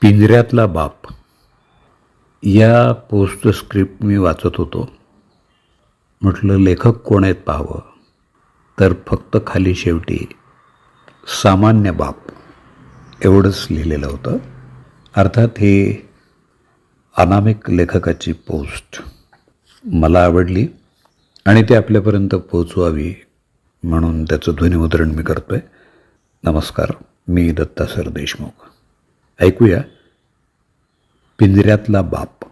पिंजऱ्यातला बाप. या post script मी वाचत होतो. म्हटलं लेखक कोण आहेत पाहावं? तर फक्त खाली शेवटी सामान्य बाप. एवढंच लिहिलेलं होतं. अर्थात हे अनामिक लेखकाची पोस्ट मला आवडली आणि ते आपल्यापर्यंत पोचवावी म्हणून त्याचं ध्वनिमुद्रण मी करतो आहे नमस्कार मी दत्ता सर देशमुख. ऐकूया. पिंजऱ्यातला बाप.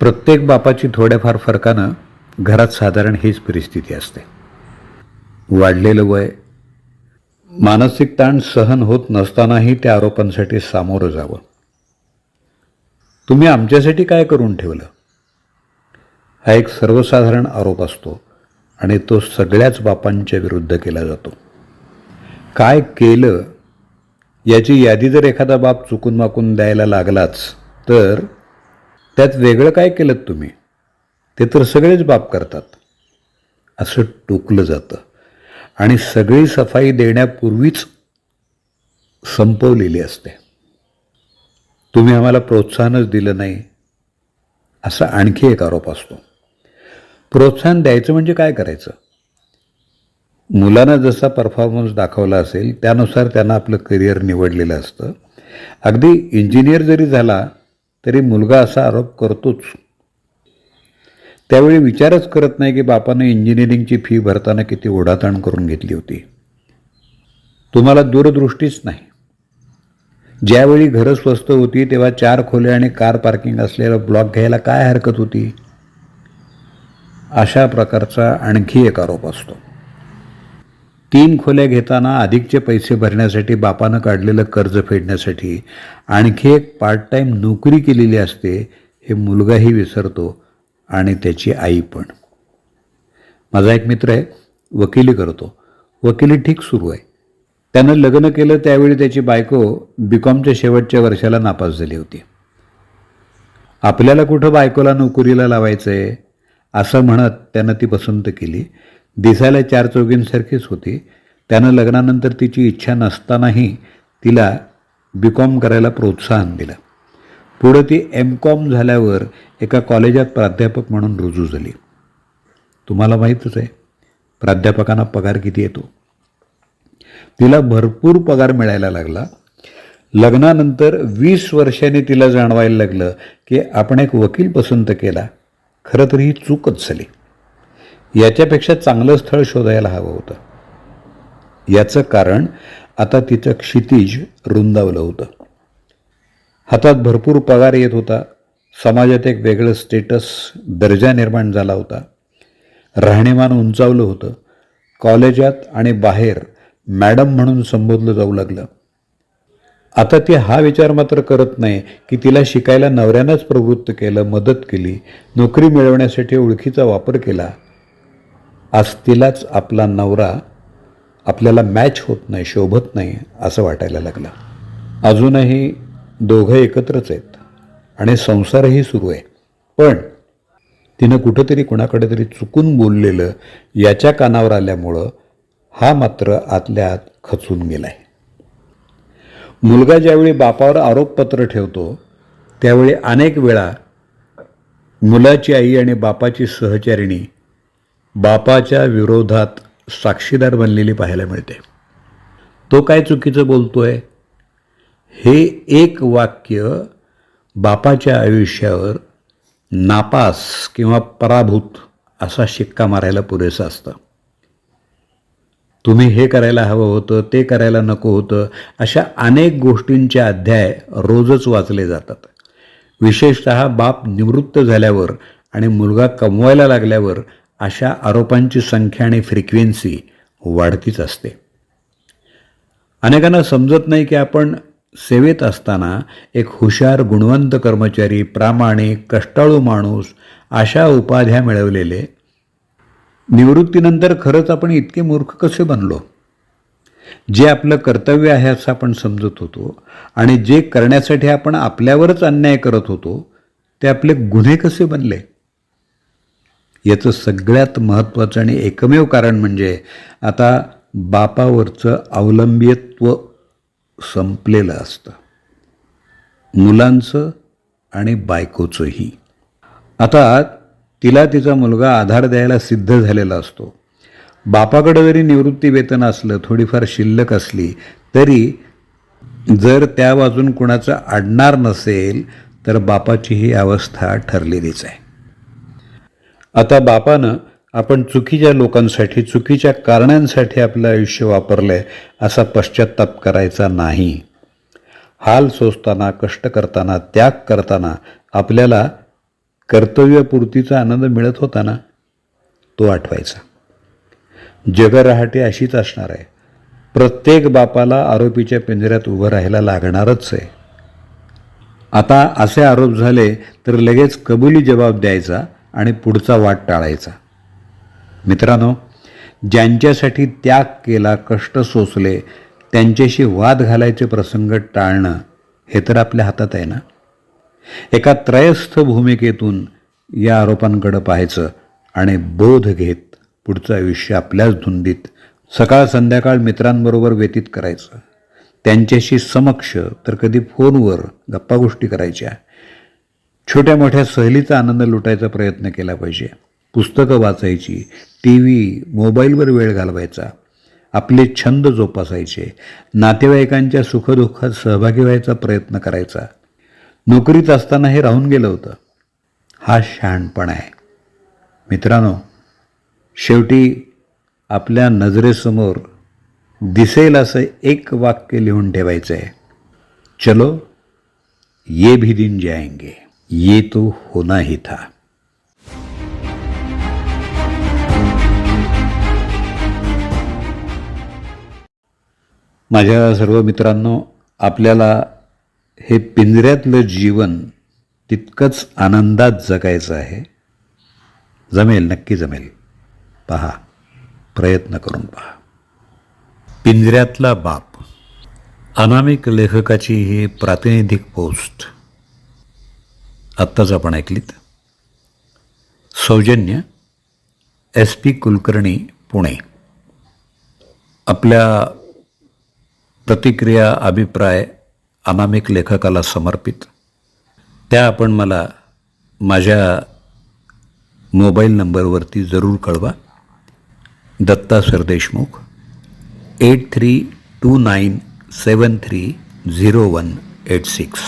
प्रत्येक बापाची थोड्याफार फरकानं घरात साधारण हीच परिस्थिती असते. वाढलेलं वय मानसिक ताण सहन होत नसतानाही त्या आरोपांसाठी सामोरं जावं. तुम्ही आमच्यासाठी काय करून ठेवलं? हा एक सर्वसाधारण आरोप असतो. आणि तो सगळ्याच बापांच्या विरुद्ध केला जातो. काय केलं याची यादी जर एखादा बाप चुकून माकून द्यायला लागलाच तर त्यात वेगळं काय केलं तुम्ही? ते तर सगळेच बाप करतात. असं टोकलं जातं. आणि सगळी सफाई देण्यापूर्वीच संपवलेली असते. तुम्ही आम्हाला प्रोत्साहनच दिलं नाही असा आणखी एक आरोप असतो. प्रोत्साहन द्यायचं म्हणजे काय करायचं? मुलांना जसा परफॉर्मन्स दाखवला असेल त्यानुसार त्यांना आपलं करिअर निवडलेलं असतं. अगदी इंजिनियर जरी झाला तरी मुलगा असा आरोप करतोच. त्यावेळी विचारच करत नाही की बापानं इंजिनिअरिंगची फी भरताना किती ओढाताण करून घेतली होती. तुम्हाला दूरदृष्टीच नाही. ज्यावेळी घरं स्वस्त होती तेव्हा चार खोल्या आणि कार पार्किंग असलेला ब्लॉक घ्यायला काय हरकत होती? अशा प्रकारचा आणखी एक आरोप असतो. तीन खोल्या घेताना अधिकचे पैसे भरण्यासाठी बापानं काढलेलं कर्ज फेडण्यासाठी आणखी एक पार्ट टाईम नोकरी केलेली असते हे मुलगाही विसरतो आणि त्याची आई पण. माझा एक मित्र आहे वकिली करतो. वकिली ठीक सुरू आहे. त्यानं लग्न केलं त्यावेळी त्याची बायको बी कॉमच्या शेवटच्या वर्षाला नापास झाली होती. आपल्याला कुठं बायकोला नोकरीला लावायचं आहे असं म्हणत त्यानं ती पसंत केली. दिसायला चार चौघींसारखीच होती. त्यानं लग्नानंतर तिची इच्छा नसतानाही तिला बी कॉम करायला प्रोत्साहन दिलं. पुढं ती एम कॉम झाल्यावर एका कॉलेजात प्राध्यापक म्हणून रुजू झाली. तुम्हाला माहीतच आहे प्राध्यापकांना पगार किती येतो? तिला भरपूर पगार मिळायला लागला. लग्नानंतर वीस वर्षांनी तिला जाणवायला लागलं की आपण एक वकील पसंत केला. खरं तर ही चूकच झाली. याच्यापेक्षा चांगलं स्थळ शोधायला हवं होतं. याचं कारण आता तिचं क्षितिज रुंदावलं होतं. हातात भरपूर पगार येत होता. समाजात एक वेगळं स्टेटस दर्जा निर्माण झाला होता. राहणीमान उंचावलं होतं. कॉलेजात आणि बाहेर मॅडम म्हणून संबोधलं जाऊ लागलं. आता ती हा विचार मात्र करत नाही की तिला शिकायला नवऱ्यानंच प्रवृत्त केलं मदत केली नोकरी मिळवण्यासाठी ओळखीचा वापर केला. आज तिलाच आपला नवरा आपल्याला मॅच होत नाही शोभत नाही असं वाटायला लागलं. अजूनही दोघं एकत्रच आहेत आणि संसारही सुरू आहे. पण तिनं कुठंतरी कुणाकडे तरी चुकून बोललेलं याच्या कानावर आल्यामुळं हा मात्र आतल्या आत खचून गेला आहे मुलगा ज्यावेळी बापावर आरोपपत्र ठेवतो त्यावेळी अनेक वेळा मुलाची आई आणि बापाची सहचारिणी बापाच्या विरोधात साक्षीदार बनलेली पाहायला मिळते. तो काय चुकीचं बोलतो आहे हे एक वाक्य बापाच्या आयुष्यावर नापास किंवा पराभूत असा शिक्का मारायला पुरेसं असतं. तुम्ही हे करायला हवं होतं ते करायला नको होतं अशा अनेक गोष्टींचे अध्याय रोजच वाचले जातात. विशेषत बाप निवृत्त झाल्यावर आणि मुलगा कमवायला लागल्यावर अशा आरोपांची संख्या आणि फ्रिक्वेन्सी वाढतीच असते. अनेकांना समजत नाही की आपण सेवेत असताना एक हुशार गुणवंत कर्मचारी प्रामाणिक कष्टाळू माणूस अशा उपाध्या मिळवलेले निवृत्तीनंतर खरंच आपण इतके मूर्ख कसे बनलो? जे आपलं कर्तव्य आहे असं आपण समजत होतो आणि जे करण्यासाठी आपण आपल्यावरच अन्याय करत होतो ते आपले गुन्हे कसे बनले? याचं सगळ्यात महत्त्वाचं आणि एकमेव कारण म्हणजे आता बापावरचं अवलंबित्व संपलेलं असतं. मुलांचं आणि बायकोचंही. आता तिला तिचा मुलगा आधार द्यायला सिद्ध झालेला असतो. बापाकडे जरी निवृत्ती वेतन असलं थोडीफार शिल्लक असली तरी जर त्या बाजून कुणाचं अडणार नसेल तर बापाची ही अवस्था ठरलेलीच आहे. आता बापानं आपण चुकीच्या लोकांसाठी चुकीच्या कारणांसाठी आपलं आयुष्य वापरलं आहे असा पश्चाताप करायचा नाही. हाल सोसताना कष्ट करताना त्याग करताना आपल्याला कर्तव्यपूर्तीचा आनंद मिळत होता ना तो आठवायचा. जगरहाटी अशीच असणार आहे. प्रत्येक बापाला आरोपीच्या पिंजऱ्यात उभं राहायला लागणारच आहे. आता असे आरोप झाले तर लगेच कबुली जबाब द्यायचा आणि पुढचा वाट टाळायचा. मित्रांनो ज्यांच्यासाठी त्याग केला कष्ट सोसले त्यांच्याशी वाद घालायचे प्रसंग टाळणं हे तर आपल्या हातात आहे ना? एका त्रयस्थ भूमिकेतून या आरोपांकडं पाहायचं आणि बोध घेत पुढचं आयुष्य आपल्याच धुंदीत सकाळ संध्याकाळ मित्रांबरोबर व्यतीत करायचं. त्यांच्याशी समक्ष तर कधी फोनवर गप्पा गोष्टी करायच्या. छोट्या मोठ्या सहलीचा आनंद लुटायचा प्रयत्न केला पाहिजे. पुस्तकं वाचायची टी व्ही मोबाईलवर वेळ घालवायचा. आपले छंद जोपासायचे. नातेवाईकांच्या सुखदुःखात सहभागी व्हायचा प्रयत्न करायचा. नोकरीत असताना हे राहून गेलं होतं. हा शहाणपण आहे. मित्रांनो शेवटी आपल्या नजरेसमोर दिसेल असं एक वाक्य लिहून ठेवायचं आहे चलो ये भी दिन जाएंगे ये तो होना ही था. माझ्या सर्व मित्रांनो आपल्याला हे पिंजऱ्यातलं जीवन तितकंच आनंदात जगायचं आहे. जमेल नक्की जमेल. पहा प्रयत्न करून पहा. पिंजऱ्यातला बाप. अनामिक लेखकाची ही प्रातिनिधिक पोस्ट. आत्ताच आपण ऐकलीत. सौजन्य एस पी कुलकर्णी पुणे. आपल्या प्रतिक्रिया अभिप्राय अनामिक लेखकाला समर्पित. त्या आपण मला माझ्या मोबाईल नंबरवरती जरूर कळवा. Datta Sardeshmukh eight three two nine seven three zero one eight six